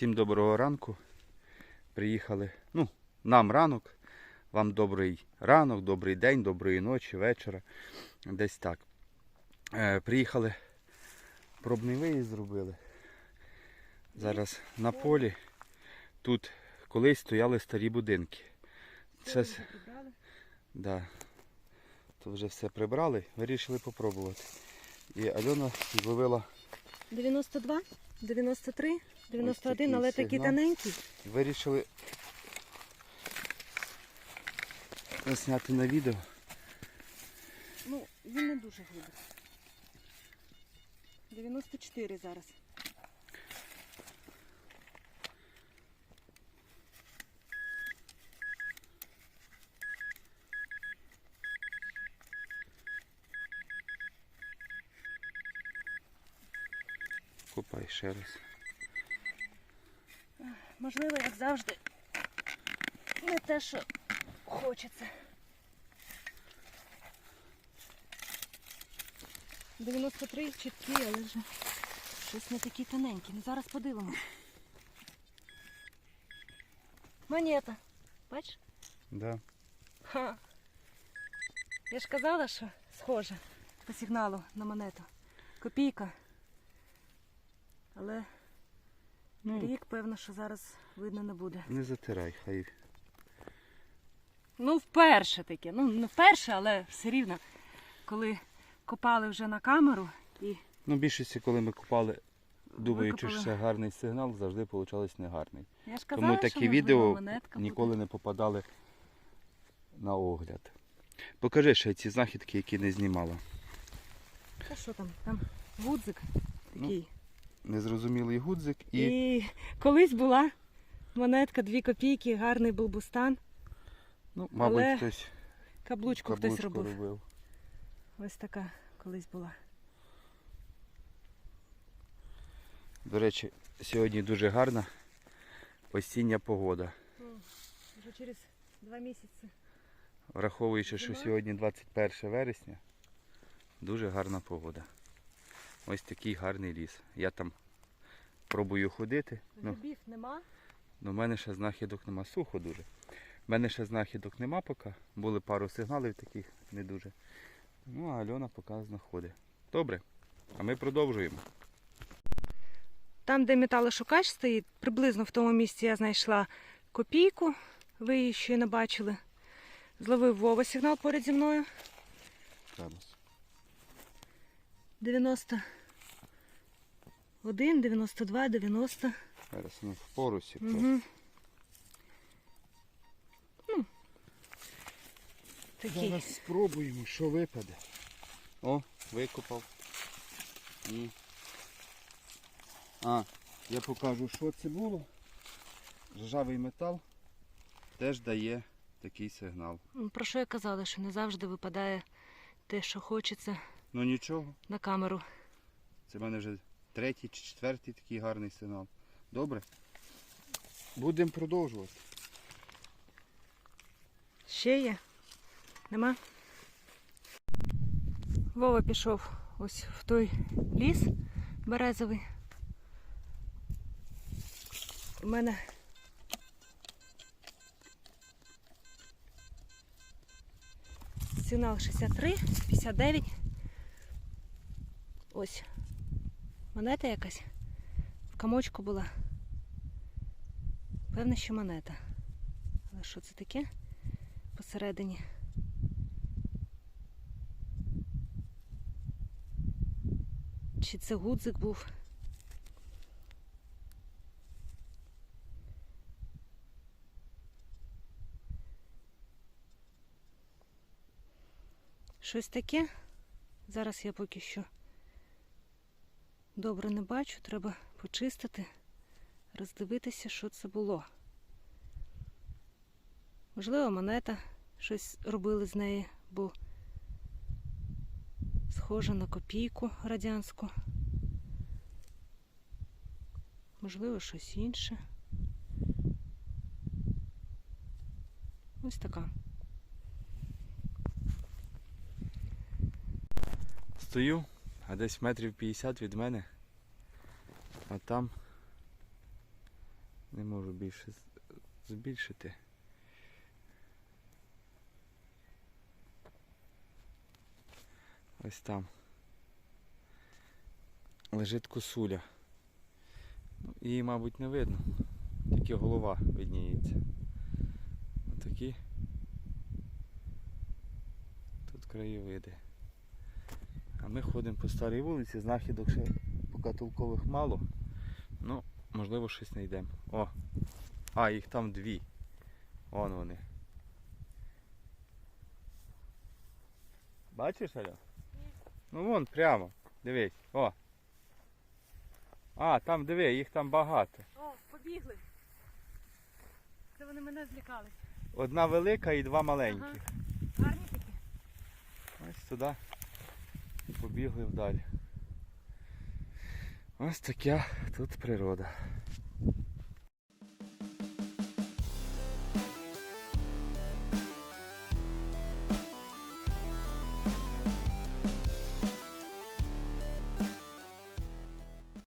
Всім доброго ранку. Приїхали. Ну, нам ранок. Вам добрий ранок, добрий день, доброї ночі, вечора. Десь так. Е, приїхали. Пробний виїзд зробили. Зараз на полі. Тут колись стояли старі будинки. Це, с- да. То вже все прибрали, вирішили попробувати. І Альона зловила 92, 93, 91, такий але такі тоненькі. Вирішили зняти на відео. Ну, він не дуже глибокий. 94 зараз. Копай ще раз. Можливо, як завжди. Не те, що хочеться. 93 чіткі, але вже щось не такі тоненькі. Ну зараз подивимось. Монета. Бачиш? Да. Ха. Я ж казала, що схоже по сигналу на монету. Копійка. Але Ну, рік, певно, що зараз видно не буде. не затирай, хай. Ну, вперше таке. Ну, не вперше, але все рівно, коли копали вже на камеру і Ну, більшості, коли ми купали, думаючи, що це гарний сигнал, завжди получалось негарний. я ж казала, Тому що, такі можливо, відео монетка ніколи буде. не попадали на огляд. Покажи ще ці знахідки, які не знімала. Та що там? Там гудзик Ну, такий. Незрозумілий гудзик і. І... колись була монетка 2 копійки, гарний був бустан. Ну, мабуть, але хтось Каблучку, хтось робив. робив. Ось така колись була. До речі, сьогодні дуже гарна осіння погода. Вже через два місяці. Враховуючи, що сьогодні 21 вересня, дуже гарна погода. Ось такий гарний ліс. Я там пробую ходити, ну, нема. ну в мене ще знахідок нема. Сухо дуже. В мене ще знахідок нема поки. Були пару сигналів таких не дуже. Ну, а Альона поки знаходить. Добре, а ми продовжуємо. Там, де металошукач стоїть, приблизно в тому місці я знайшла копійку. Ви її ще не бачили. Зловив Вова сигнал поряд зі мною. Зараз. 91, 92, 90. Зараз ну, в порусі. Угу. Ну. Зараз спробуємо, що випаде. О, викопав. І... А, я покажу, що це було. Ржавий метал теж дає такий сигнал. Ну, Про що я казала, що не завжди випадає те, що хочеться Ну нічого, на камеру. це в мене вже третій чи четвертий такий гарний сигнал. Добре? Будемо продовжувати. Ще є? Нема? Вова пішов ось в той ліс березовий. У мене сигнал 63, 59. Ось. Монета якась. В комочку була. Певно, що монета. Але що це таке? посередині. Чи це гудзик був? Щось таке. Зараз я поки що добре не бачу, треба почистити, роздивитися, що це було. Можливо, монета щось робили з неї, бо схожа на копійку радянську. Можливо, щось інше. Ось така. Стою, а десь метрів 50 від мене. А там Не можу більше збільшити. Ось там. Лежить косуля. Ну, Її, мабуть, не видно. Тільки голова видніється. Отакі. Тут краєвиди. А ми ходимо по старій вулиці, знахідок ще поки толкових мало. Ну, можливо, щось знайдемо. О! А, їх там дві. Вон вони. Бачиш, Аля? Ну вон прямо. Дивись. О. А, там диви, їх там багато. О, побігли. Це вони мене злякали. Одна велика і два маленьких. Гарні такі. Ось туди. І побігли вдалі. Ось така тут природа.